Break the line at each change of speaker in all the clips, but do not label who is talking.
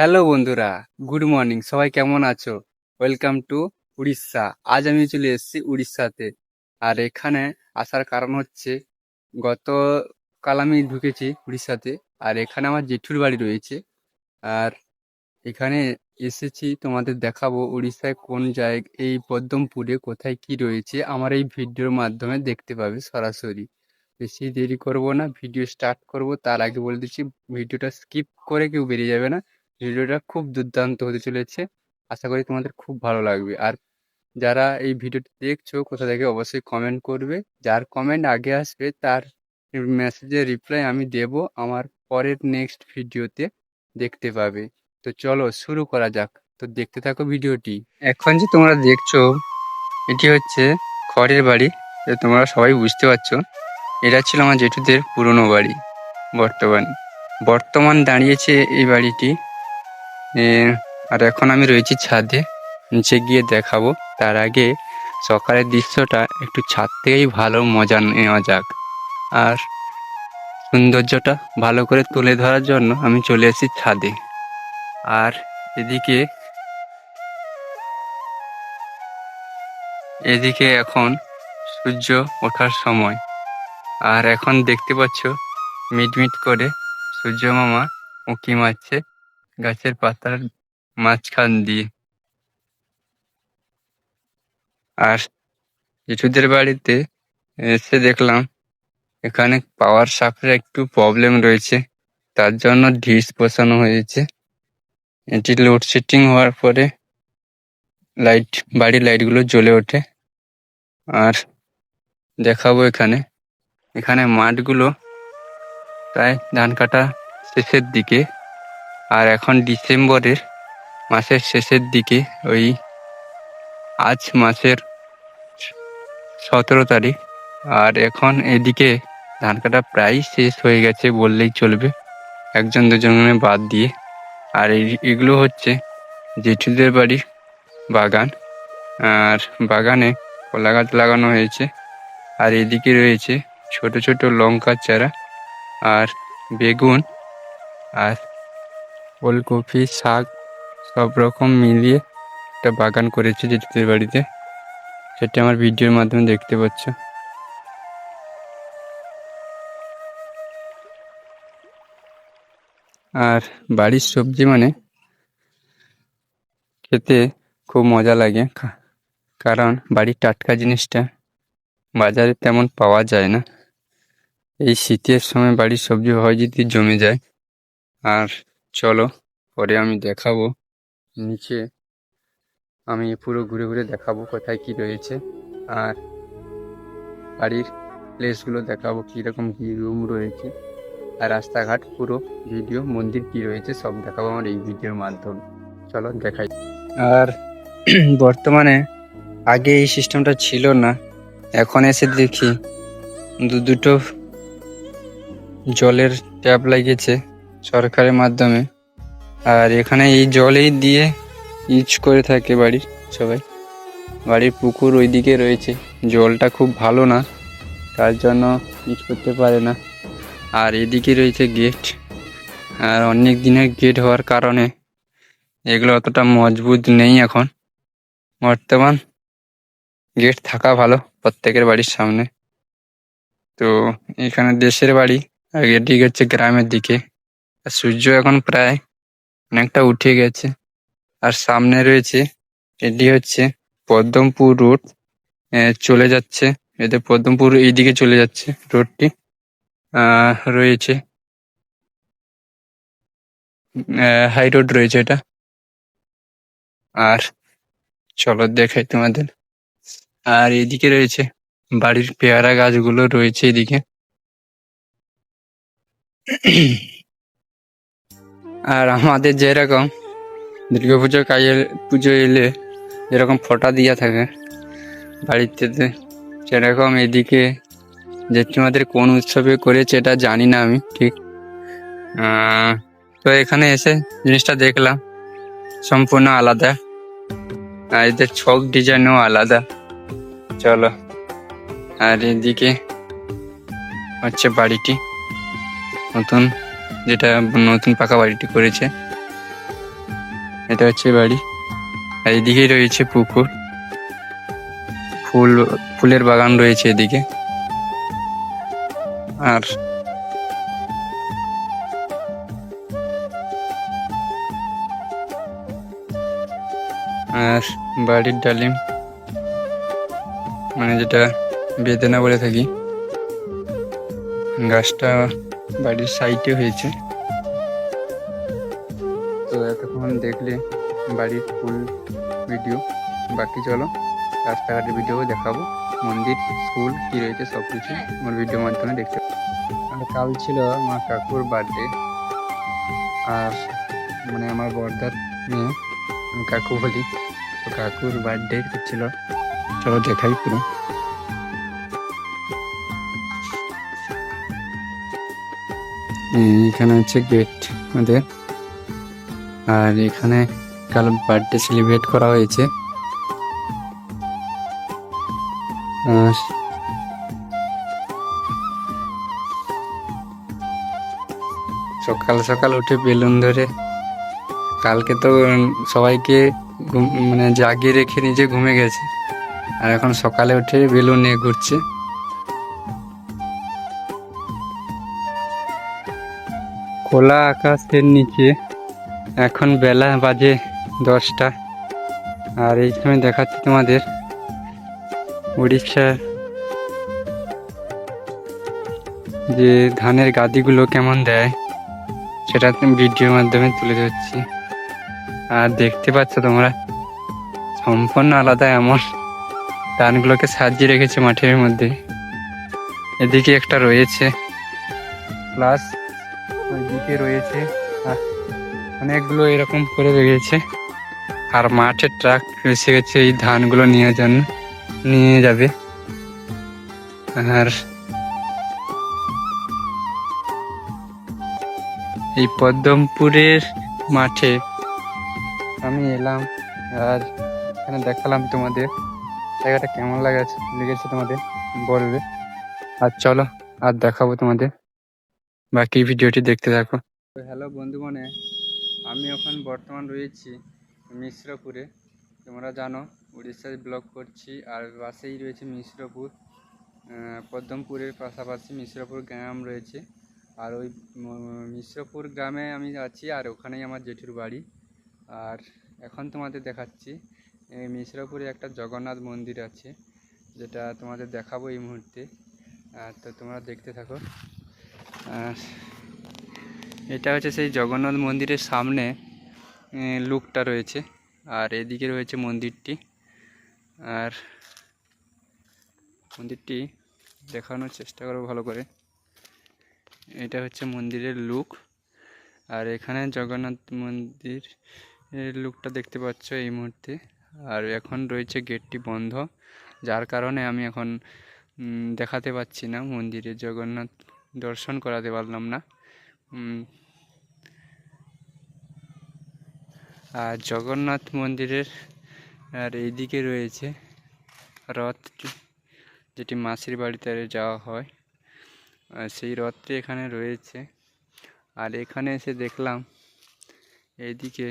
Hello বন্ধুরা। Good morning সবাই কেমন আছো? ওয়েলকাম টু উড়িষ্যা আজ আমি চলে এসেছি উড়িষ্যাতে আর এখানে আসার কারণ হচ্ছে, গতকাল আমি ঢুকেছি উড়িষ্যাতে আর এখানে আমার জেঠুর বাড়ি রয়েছে। আর এখানে এসেছি, তোমাদের দেখাবো উড়িষ্যায় কোন জায়গা, এই পদ্মপুরে কোথায় কি রয়েছে। আমার এই ভিডিওর মাধ্যমে দেখতে পাবে সরাসরি। বেশি দেরি করব না। ভিডিও স্টার্ট করব। তার আগে বলে দিচ্ছি, ভিডিওটা স্কিপ করে কেউ বেরিয়ে যাবে না। ভিডিওটা খুব দুর্দান্ত হতে চলেছে। আশা করি তোমাদের খুব ভালো লাগবে। আর যারা এই ভিডিওটি দেখছ, কোথা থেকে অবশ্যই কমেন্ট করবে। যার কমেন্ট আগে আসবে, তার মেসেজের রিপ্লাই আমি দেব আমার পরের নেক্সট ভিডিওতে দেখতে পাবে। তো চলো শুরু করা যাক। তো দেখতে থাকো ভিডিওটি। এখন যে তোমরা দেখছ, এটি হচ্ছে খড়ের বাড়ি। তোমরা সবাই বুঝতে পারছ, এটা ছিল আমার জেঠুদের পুরনো বাড়ি বর্তমান। বর্তমান দাঁড়িয়েছে এই বাড়িটি। আর এখন আমি রয়েছি ছাদে। নিচে গিয়ে দেখাবো। তার আগে সকালের দৃশ্যটা একটু ছাদ থেকেই ভালো মজা নেওয়া যাক। আর সৌন্দর্যটা ভালো করে তুলে ধরার জন্য আমি চলে এসেছি ছাদে। আর এদিকে এদিকে এখন সূর্য ওঠার সময়। আর এখন দেখতে পাচ্ছ মিটমিট করে সূর্য মামা উঁকি মারছে। গাছের পাতার মাঝখান দিয়ে। আর জেঠুদের বাড়িতে এসে দেখলাম, এখানে পাওয়ার সাপ্লাই একটু প্রবলেম রয়েছে। তার জন্য ডিশ বসানো হয়েছে। এটি লোডশেডিং হওয়ার পরে লাইট বাড়ির লাইটগুলো জ্বলে ওঠে। আর দেখাবো এখানে। এখানে মাঠগুলো প্রায় ধান কাটা শেষের দিকে আর এখন ডিসেম্বরের মাসের শেষের দিকে, ওই আজ মাসের সতেরো তারিখ। আর এখন এদিকে ধান কাটা প্রায় শেষ হয়ে গেছে বললেই চলবে, একজন দুজনে বাদ দিয়ে। আর এগুলো হচ্ছে জেঠুদের বাড়ির বাগান। আর বাগানে কলা গাছ লাগানো হয়েছে। আর এদিকে রয়েছে ছোট ছোট লঙ্কার চারা আর বেগুন আর ওলকপি শাক, সব রকম মিলিয়ে একটা বাগান করেছে জেঠুদের বাড়িতে। সেটা আমার ভিডিওর মাধ্যমে দেখতে পাচ্ছ। আর বাড়ির সবজি মানে খেতে খুব মজা লাগে কারণ বাড়ির টাটকা জিনিসটা বাজারে তেমন পাওয়া যায় না। এই শীতের সময় বাড়ির সবজি হয় যদি জমে যায়। আর চলো, পরে আমি দেখাবো। নিচে আমি পুরো ঘুরে ঘুরে দেখাবো কোথায় কি রয়েছে। আর বাড়ির প্লেসগুলো দেখাবো কীরকম কী রুম রয়েছে। আর রাস্তাঘাট পুরো ভিডিও মন্দির কি রয়েছে সব দেখাবো আমার এই ভিডিওর মাধ্যমে। চলো, দেখাই। আর বর্তমানে আগে এই সিস্টেমটা ছিল না। এখন এসে দেখি দু দুটো জলের ট্যাপ লাগিয়েছে। সরকারের মাধ্যমে। আর এখানে এই জলেই দিয়ে ইউজ করে থাকে বাড়ির সবাই। বাড়ির পুকুর ওইদিকে রয়েছে। জলটা খুব ভালো না, তার জন্য ইউজ করতে পারে না। আর এদিকে রয়েছে গেট আর অনেক দিনের গেট হওয়ার কারণে এগুলো অতটা মজবুত নেই এখন। বর্তমান গেট থাকা ভালো প্রত্যেকের বাড়ির সামনে। তো এখানে দেশের বাড়ি, আর এদিকে হচ্ছে গ্রামের দিকে। সূর্য এখন প্রায় অনেকটা উঠে গেছে। আর সামনে রয়েছে, এটি হচ্ছে পদ্মপুর রোড। চলে যাচ্ছে। এতে পদ্মপুর এইদিকে চলে যাচ্ছে রোডটি। রয়েছে। হাই রোড রয়েছে এটা। আর চলো দেখাই তোমাদের। আর এদিকে রয়েছে, বাড়ির পেয়ারা গাছগুলো রয়েছে এদিকে। আর আমাদের যেরকম দুর্গাপুজো কাজে পুজো এলে যেরকম ফোঁটা দিয়া থাকে বাড়িতে সেরকম এদিকে জেঠিমাদের কোন উৎসবে করেছে এটা জানি না আমি, ঠিক। তো এখানে এসে জিনিসটা দেখলাম, সম্পূর্ণ আলাদা। আর এদের ছক ডিজাইনও আলাদা। চলো, আর এদিকে হচ্ছে বাড়িটি, নতুন যেটা নতুন পাকা বাড়িটি করেছে। এটা হচ্ছে বাড়ি। আর এদিকেই রয়েছে পুকুর। ফুল, ফুলের বাগান রয়েছে এদিকে। আর আর বাড়ির ডালিম মানে যেটা বেদেনা বলে থাকি, গাছটা বাড়ির সাইডে হয়েছে। তো এতক্ষণ দেখলে বাড়ির ফুল ভিডিও বাকি চলো, রাস্তাঘাটের ভিডিও দেখাবো। মন্দির স্কুল কি রয়েছে সব কিছু আমার ভিডিওর মাধ্যমে দেখতে আর কাল ছিল আমার কাকুর বার্থডে আর মানে আমার বর্দার মেয়ে কাকু বলি, তো কাকুর বার্থডে ছিল। চলো দেখাই পুরো। এখানে হচ্ছে গেট আমাদের। আর এখানে কাল বার্থডে সেলিব্রেট করা হয়েছে। সকাল সকাল উঠে বেলুন ধরে কালকে তো সবাইকে মানে জাগিয়ে রেখে নিজে ঘুমে গেছে। আর এখন সকালে উঠে বেলুন নিয়ে ঘুরছে। খোলা আকাশের নিচে। এখন বেলা বাজে দশটা। আর এই সময় দেখাচ্ছি তোমাদের উড়িষ্যার যে ধানের গাদিগুলো কেমন দেয়, সেটা ভিডিওর মাধ্যমে তুলে ধরছি। আর দেখতে পাচ্ছ তোমরা, সম্পূর্ণ আলাদা এমন ধানগুলোকে সাজিয়ে রেখেছে মাঠের মধ্যে। এদিকে একটা রয়েছে। প্লাস ওইদিকে রয়েছে। অনেকগুলো এরকম করে রেখেছে আর মাঠে ট্রাক এসে গেছে, এই ধানগুলো নিয়ে জন্য নিয়ে যাবে। আর এই পদ্মপুরের মাঠে আমি এলাম, আর এখানে দেখালাম তোমাদের। জায়গাটা কেমন লাগাচ্ছে লেগেছে তোমাদের বলবে? আর চলো, আর দেখাবো তোমাদের। বাকি ভিডিওটি দেখতে থাকো। হ্যালো বন্ধু মানে আমি এখন বর্তমান রয়েছি মিশ্রপুরে। তোমরা জানো, উড়িষ্যায় ব্লগ করছি, আর পাশেই রয়েছে মিশ্রপুর। পদ্মপুরের পাশাপাশি মিশ্রপুর গ্রাম রয়েছে। আর ওই মিশ্রপুর গ্রামে আমি আছি, আর ওখানেই আমার জেঠুর বাড়ি। আর এখন তোমাদের দেখাচ্ছি, এই মিশ্রপুরে একটা জগন্নাথ মন্দির আছে, যেটা তোমাদের দেখাবো এই মুহূর্তে। তো তোমরা দেখতে থাকো। এটা হচ্ছে সেই জগন্নাথ মন্দিরের সামনে লুকটা রয়েছে। আর এদিকে রয়েছে মন্দিরটি। আর মন্দিরটি দেখানোর চেষ্টা করব ভালো করে। এটা হচ্ছে মন্দিরের লুক। আর এখানে জগন্নাথ মন্দির লুকটা দেখতে পাচ্ছ এই মুহূর্তে। আর এখন রয়েছে গেটটি বন্ধ, যার কারণে আমি এখন দেখাতে পাচ্ছি না মন্দিরে জগন্নাথ দর্শন করাতে পারলাম না। আর জগন্নাথ মন্দিরের, আর এইদিকে রয়েছে রথটি যেটি মাসির বাড়িতে যাওয়া হয়। সেই রথটি এখানে রয়েছে। আর এখানে এসে দেখলাম এইদিকে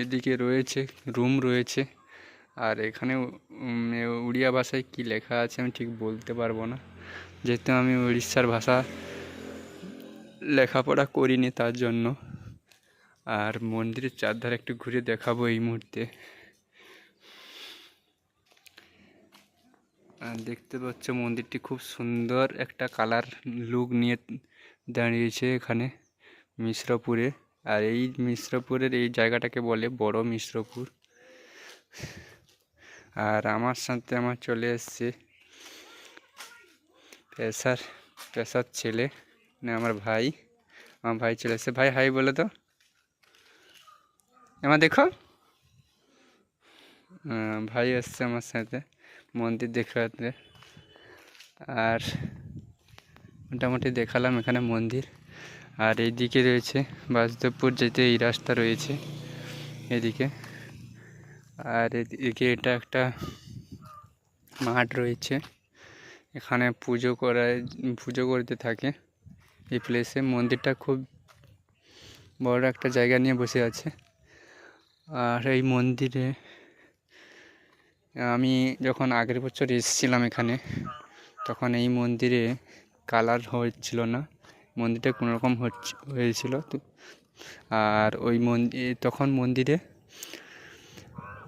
এদিকে রয়েছে, রুম রয়েছে। আর এখানে উড়িয়া ভাষায় কি লেখা আছে আমি ঠিক বলতে পারব না। যেহেতু আমি উড়িষ্যার ভাষা লেখাপড়া করিনি তার জন্য। আর মন্দিরের চারধারে একটু ঘুরে দেখাবো এই মুহূর্তে। আর দেখতে পাচ্ছ মন্দিরটি খুব সুন্দর একটা কালার লুক নিয়ে দাঁড়িয়েছে এখানে মিশ্রপুরে। আর এই মিশ্রপুরের এই জায়গাটাকে বলে বড় মিশ্রপুর। আর আমার সাথে আমার চলে এসছে পেশার পেশার ছেলে মানে আমার ভাই আমার ভাই চলে এসছে। ভাই, হাই বলে তো। এমা দেখো। ভাই এসছে আমার সাথে, মন্দির দেখাতে আর মোটামুটি দেখালাম এখানে মন্দির। আর এইদিকে রয়েছে বাসদেবপুর, যেতে এই রাস্তা রয়েছে। এদিকে। আর এদিকে এটা একটা মাঠ রয়েছে। এখানে পুজো করায়, পুজো করতে থাকে। এই প্লেসে মন্দিরটা খুব বড় একটা জায়গা নিয়ে বসে আছে। আর এই মন্দিরে আমি যখন আগের বছর এসেছিলাম এখানে, তখন এই মন্দিরে কালার হচ্ছিল না। মন্দিরটা কোনোরকম হচ্ছে, হয়েছিল আর ওই মন্দির তখন মন্দিরে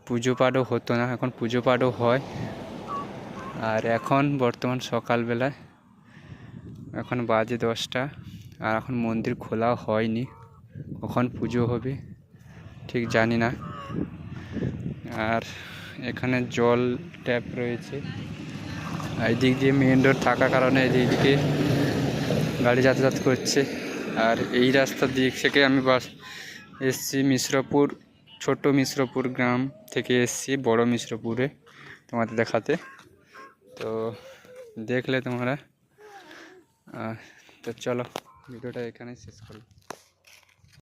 পুজো পাঠও হতো না, এখন পুজো পাঠও হয়। আর এখন বর্তমান সকালবেলায়, এখন বাজে দশটা, আর এখন মন্দির খোলা হয়নি। কখন পুজো হবে ঠিক জানি না। আর এখানে জল ট্যাপ রয়েছে। আর এদিক দিয়ে মেন রোড থাকার কারণে এদিক দিকে গাড়ি যাতায়াত করছে। আর এই রাস্তার দিক থেকে আমি বাস এসছি মিশ্রপুর। ছোট মিশ্রপুর গ্রাম থেকে এসছি, বড় মিশ্রপুরে তোমাদের দেখাতে। তো দেখলে তোমরা। তো চলো, ভিডিওটা এখানেই শেষ করো